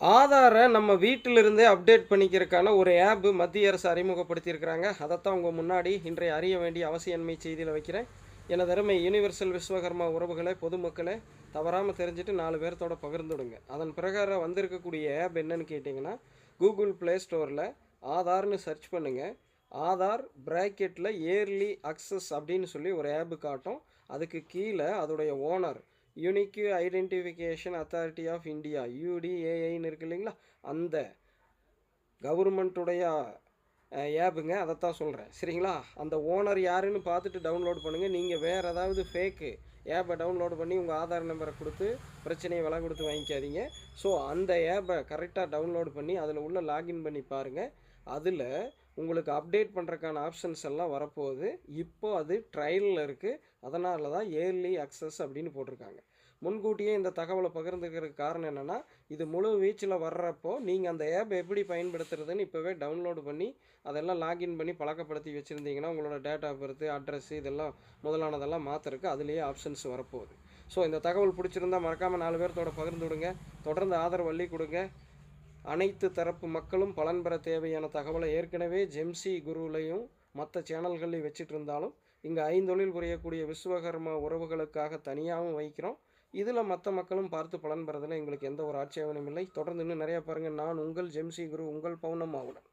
ஆதாரை நம்ம வீட்டிலிருந்தே அப்டேட் பண்ணிக்கிறதுக்கான ஒரு ஆப் மத்திய அரசு அறிமுகப்படுத்தியிருக்கிறாங்க. அதைத்தான் உங்கள் முன்னாடி இன்றைய அறிய வேண்டிய அவசியன்மை செய்தியில் வைக்கிறேன். எனது அருமை யூனிவர்சல் விஸ்வகர்மா உறவுகளை பொதுமக்களை தவறாமல் தெரிஞ்சுட்டு நாலு பேர்த்தோட பகிர்ந்துடுங்க. அதன் பிரகாரம் வந்திருக்கக்கூடிய ஆப் என்னன்னு கேட்டிங்கன்னா கூகுள் ப்ளே ஸ்டோரில் ஆதார்னு சர்ச் பண்ணுங்கள் ஆதார் ப்ராக்கெட்டில் ஏர்லி அக்சஸ் அப்படின்னு சொல்லி ஒரு ஆப் காட்டும். அதுக்கு கீழே அதோடைய owner unique identification authority of India யூடிஏஐன்னு இருக்கு இல்லைங்களா? அந்த கவர்மெண்ட்டுடைய ஏப்புங்க அதைத்தான் சொல்கிறேன் சரிங்களா? அந்த ஓனர் யாருன்னு பார்த்துட்டு டவுன்லோட் பண்ணுங்கள் நீங்கள் வேறு ஏதாவது ஃபேக்கு ஏப்பை டவுன்லோட் பண்ணி உங்கள் ஆதார் நம்பரை கொடுத்து பிரச்சனையை விலை கொடுத்து வாங்கிக்காதீங்க. ஸோ அந்த ஏப்பை கரெக்டாக டவுன்லோட் பண்ணி அதில் உள்ள லாகின் பண்ணி பாருங்கள் அதில் உங்களுக்கு அப்டேட் பண்ணுறக்கான ஆப்ஷன்ஸ் எல்லாம் வரப்போகுது. இப்போ அது ட்ரையலில் இருக்குது அதனால தான் ஏர்லி அக்சஸ் அப்படின்னு போட்டிருக்காங்க. முன்கூட்டியே இந்த தகவலை பகிர்ந்துக்கிறதுக்கு காரணம் என்னென்னா இது முழு வீச்சில் வர்றப்போ நீங்கள் அந்த ஆப் எப்படி பயன்படுத்துறதுன்னு இப்போவே டவுன்லோடு பண்ணி அதெல்லாம் லாகின் பண்ணி பழக்கப்படுத்தி வச்சுருந்தீங்கன்னா உங்களோட டேட் ஆஃப் பர்த் அட்ரஸ் இதெல்லாம் முதலானதெல்லாம் மாற்றுறதுக்கு அதுலேயே ஆப்ஷன்ஸ் வரப்போகுது. ஸோ இந்த தகவல் பிடிச்சிருந்தா மறக்காமல் நாலு பேர்த்தோட பகிர்ந்து விடுங்க. தொடர்ந்து ஆதரவு அள்ளி கொடுங்க. அனைத்து தரப்பு மக்களும் பலன் பெற தேவையான தகவலை ஏற்கனவே ஜெம்சி குருலையும் மற்ற சேனல்கள்லையும் வச்சுட்டு இருந்தாலும் இங்கே ஐந்தொழில் புரியக்கூடிய விஸ்வகர்ம உறவுகளுக்காக தனியாகவும் வைக்கிறோம். இதில் மற்ற மக்களும் பார்த்து பலன் பெறதில் எங்களுக்கு எந்த ஒரு ஆட்சேபனும் இல்லை. தொடர்ந்து இன்னும் நிறையா பாருங்கள் நான் உங்கள் ஜெம்சி குரு உங்கள் பௌனம் ஆகுடன்